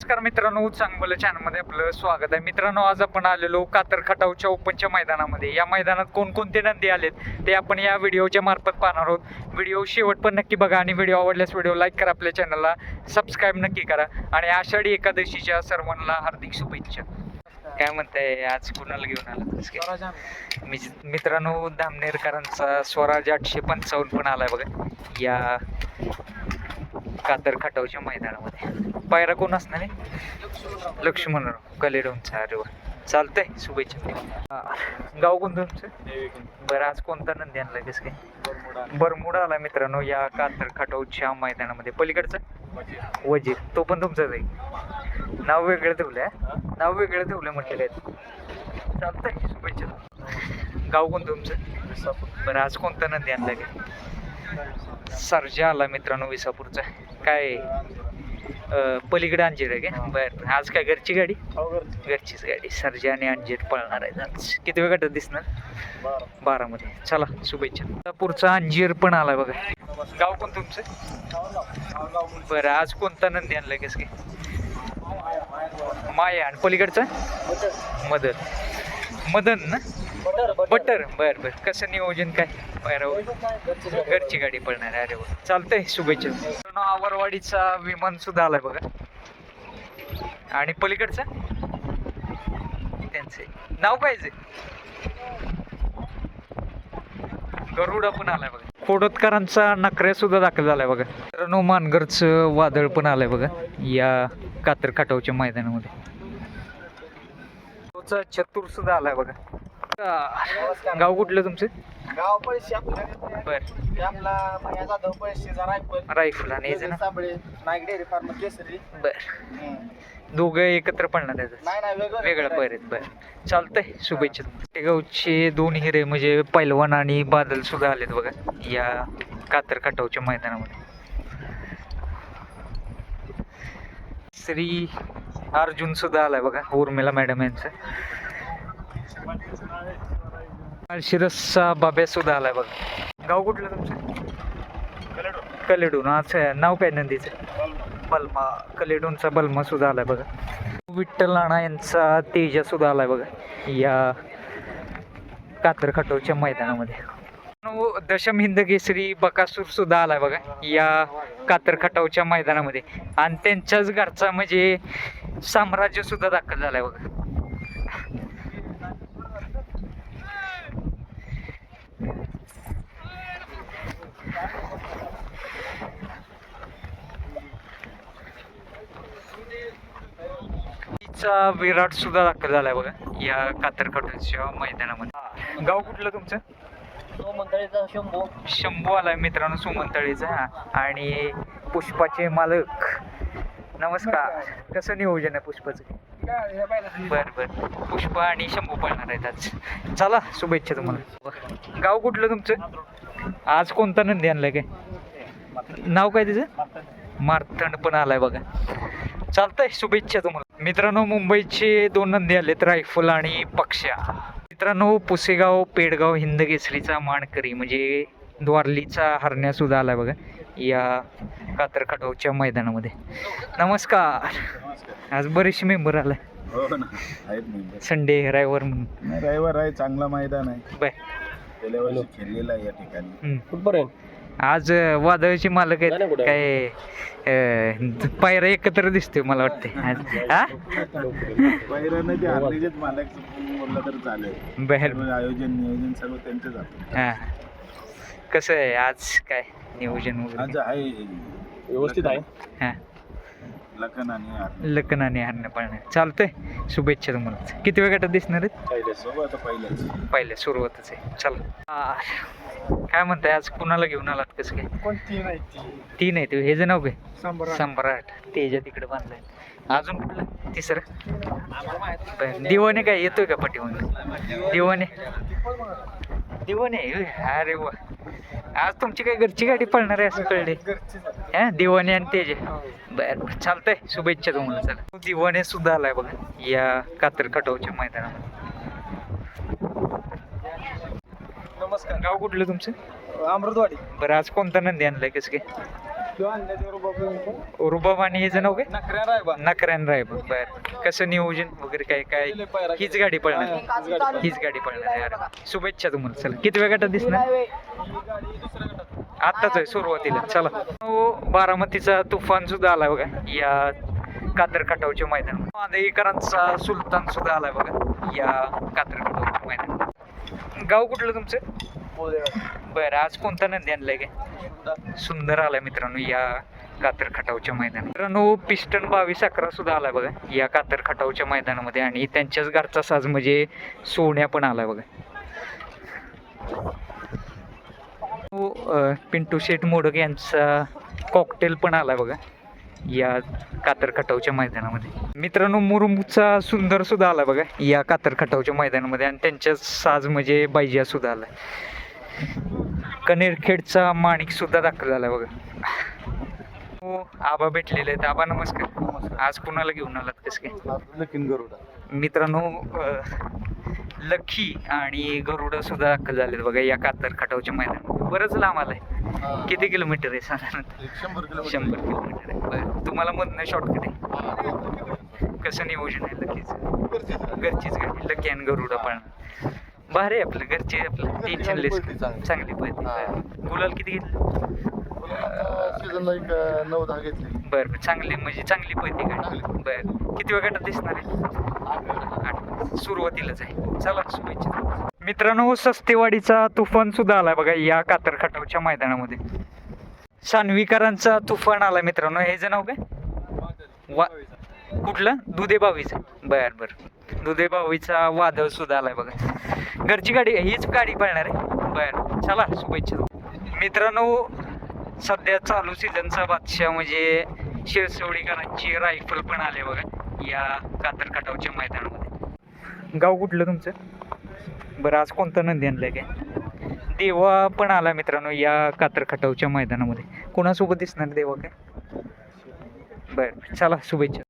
नमस्कार मित्रांनो चांगलं चॅनलमध्ये आपलं स्वागत आहे. मित्रांनो आज आपण आलेलो कातर खटावच्या ओपनच्या मैदानामध्ये. या मैदानात कोणकोणते नंदी आलेत ते आपण या व्हिडिओच्या मार्फत पाहणार आहोत. व्हिडिओ शेवट पण नक्की बघा आणि व्हिडिओ आवडल्यास व्हिडिओ लाईक करा आपल्या चॅनलला सबस्क्राईब नक्की करा आणि आषाढी एकादशीच्या सर्वांना हार्दिक शुभेच्छा. काय म्हणताय आज कुणाला घेऊन आला मित्रांनो धामनेरकरांचा स्वराज आठशे पंचावन्न पण आलाय बघा. या कातर खटावच्या मैदानामध्ये. पायरा कोण असणार आहे? लक्ष्मणराव कलेडोंचा अरे वा चालतंय शुभेच्छा. गाव कोणतं तुमचं? बरं आज कोणता नंदी आणला कसं काय? बरमुडा आला मित्रांनो या कातर खटावच्या मैदानामध्ये. पलीकडचं? वजीर. तो पण तुमचाच आहे. नाव वेगळं ठेवलंय आहे नाव वेगळं ठेवलं म्हटलेलं आहे. चालतंय शुभेच्छा. गाव कोणतं तुमचं? बरं आज कोणता नंदी आणला काय सर्जा आला मित्रांनो विसापूरचा. काय? पलीकडे अंजीर आहे का? बरं. आज काय घरची गाडी? घरचीच गाडी. सर्जा आणि अंजीर पळणार आहे. आज किती वेळ गटात दिसणार? बारामध्ये. चला शुभेच्छा. विसापूरचा अंजीर पण आलाय बघा. गाव कोण तुमचं? बरं आज कोणता नंदी आणलाय कसं काय? माया. आणि पलीकडचा? मदन. मदन ना? बटर बर बर. कसं नियोजन काय? घरची गाडी पडणार आहे अरे वा. चालतंय. शुभेच्छा. आवरवाडीचा विमान सुद्धा आलाय बघा. आणि पलीकडचा? त्यांचे नाव काय गरुड गरुडा पण आलाय बघा. खोडतकरांचा नकऱ्या सुद्धा दाखल झालाय बघा. मित्रांनो मानगरचं वादळ पण आलंय बघा. या कातर काटावच्या मैदानामध्ये. तोचा चतुर सुद्धा आलाय बघा. गाव कुठलं तुमचं? गाव बर. आपला भैया जाधव रायफल रायफल आणि याचं ना? Sable Naik dairy farm Kesari. बर. दोघं एकत्र पडणार त्याचं? नाही नाही वेगळं वेगळं पैर आहेत बर. चालतंय शुभेच्छा ते गावचे दोन हिरे म्हणजे पैलवान आणि बादल सुद्धा आलेत बघा या कातर खटावच्या मैदानामध्ये. श्री अर्जुन सुद्धा आलाय बघा उर्मिला मॅडम यांचं. शिरसचा बाब्या सुद्धा आलाय बघा. गाव कुठलं तुमचं? कलेडून. अच्छा नाव काय नंदीचं? बलमा. कलेडूनचा बलमा सुद्धा आलाय बघा. विठ्ठल नाना यांचा तेजा सुद्धा आलाय बघा. या कातर खटोच्या मैदानामध्ये. दशम हिंद केसरी बकासूर सुद्धा आलाय बघा. या कातर खटावच्या मैदानामध्ये. आणि त्यांच्याच घरचा म्हणजे साम्राज्य सुद्धा दाखल झालाय बघा. तिचा विराट सुद्धा दाखल झालाय बघा या कातर खटावच्या मैदानामध्ये. गाव कुठलं तुमचं? तो मंडळीचा शंभू. शंभू आलाय मित्रांनो सुमंतळीचा हा. आणि पुष्पाचे मालक. नमस्कार. कसं नियोजन आहे पुष्पाचं? बर बर. पुष्पा आणि शंभू पळणार आहेत आज. चला शुभेच्छा तुम्हाला. गाव कुठलं तुमचं? आज कोणता नंदी आणलाय काय? नाव काय त्याचं? मारतंड पण आलाय बघा. चालतंय शुभेच्छा तुम्हाला. मित्रांनो मुंबईचे दोन नंदी आलेत रायफल आणि पक्षा मित्रांनो पुसेगाव पेडगाव हिंद केसरीचा मानकरी म्हणजे द्वारलीचा हरण्या सुद्धा आलाय बघा या कातर खटावच्या मैदानामध्ये. नमस्कार. आज बरेचसे मेंबर आलाय. हो ना आहेत संडे रविवार म्हणून. नाही रविवार आहे चांगला मैदान आहे. बाय गेल्या वर्षी खेळलेला आहे या ठिकाणी. हम्म. कुठपर्यंत? आज वादळाचे मालक आहेत. काय पायऱ्या एकत्र दिसतोय मला वाटते आज हा पहिल्यानं ते हरलेचेच मालक बोललं तर चालेल. बाहेर आयोजन नियोजन सर्व त्यांचं जातं. हा. कसं आहे आज काय नियोजन आज वगैरे आहे. व्यवस्थित आहे. हा. लखन आणि आणि हरणं पाळणं चालतंय. शुभेच्छा तुम्हाला. किती वेळ गटात दिसणार आहेत? पहिले सुरुवातच आहे. चला. आ, काय म्हणताय आज कुणाला घेऊन आलात कसं काय? कोणती नाही ती? तीन आहे ते हे जे नाव काय शंभर सम्राट तेजा तिकडे बांधलाय. अजून कुठलं? तिसरं? बरं, दिवाने काय? येतोय का पाठीमध्ये दिवाने? दिवाने. अरे वा. आज तुमची काय घरची गाडी पळणार आहे असं कळले हा दिवाने आणि तेज बर बर चालतंय. शुभेच्छा तुम्हाला चला. दिवाने सुद्धा आलाय बघा. या कातर खटावच्या मैदानामध्ये. नमस्कार. गाव कुठलं तुमचं? अमृतवाडी. बरं आज कोणता नंदी आणलाय? कसं काय? रुबाब आणि हे नाव काय रायबा नकऱ्यान राय बर. कसं नियोजन वगैरे काय काय? हीच गाडी पळणार. हीच गाडी पळणार. यार शुभेच्छा तुम्हाला. चला. किती वेळ गटात दिसणार? आत्ताच आहे सुरुवातीला. चला. हो, बारामतीचा तुफान सुद्धा आलाय बघा. या कातर खटावच्या मैदान मादेकरांचा सुलतान सुद्धा आलाय बघा. या कातर खटावच्या मैदान गाव कुठलं तुमचं? बरं आज कोणता नंदी आणलाय काय? सुंदर आलाय मित्रांनो या कातर खटावच्या मैदान मित्रांनो पिस्टन बावीस अकरा सुद्धा आलाय बघा या कातर खटावच्या मैदानामध्ये. आणि त्यांच्याच घरचा साज म्हणजे सोन्या पण आलाय बघा. हो, पिंटू शेठ मोडक यांचा कॉकटेल पण आलाय बघा या कातर खटावच्या मैदानामध्ये. मित्रांनो मुरुमचा सुंदर सुद्धा आला बघा या कातर खटावच्या मैदानामध्ये. आणि त्यांच्याच साज म्हणजे बायजिया सुद्धा आलाय. कनेरखेडचा माणिक सुद्धा दाखल झाला बघा. हो आबा भेटलेले आहेत. आबा नमस्कार. आज कुणाला घेऊन आलात? कसं काय? मित्रांनो लखी आणि गरुड सुद्धा दाखल झालेत बघा या कातर खटावच्या मैदानात बरंच लांब आलंय. किती किलोमीटर आहे साधारणतः? एक शंभर किलोमीटर. आहे. बरं. तुम्हाला मधनं शॉर्टकट आहे? कसं नियोजन आहे लकीचं घरचीच गाडी लकी आणि गरुडा पण भारी आहे आपलं घरचे आपलं टेन्शन लेस पळते चांगली. चांगली पळते. गुलाल किती घेतलं? सीझनला एक नऊ दहा घेतले. बरं बरं. चांगली म्हणजे चांगली पळते गाडी बरं. किती वेळ गटात दिसणार आहे? आठ सुरुवातीलाच आहे. चला शुभेच्छा. मित्रांनो सस्तेवाडीचा तुफान सुद्धा आलाय बघा या कातर खटावच्या मैदानामध्ये. सानवीकरांचा तुफान आलाय मित्रांनो. हे जे नाव काय? वा कुठलं? दुधे बावीचं बर बर. दुधे बावीचा वादळ सुद्धा आलाय बघा. घरची गाडी हीच गाडी पळणार आहे. बरं चला शुभेच्छा. मित्रांनो सध्या चालू सीझनचा बादशाह म्हणजे शिरसवडीकरांची रायफल पण आले बघा या कातर खटावच्या मैदानामध्ये. गाव कुठलं तुमचं? बरं आज कोणतं नंदी आणलं काय? देवा पण आला मित्रांनो या कातर खटावच्या मैदानामध्ये. कोणासोबत दिसणार देवा काय? बरं चला शुभेच्छा.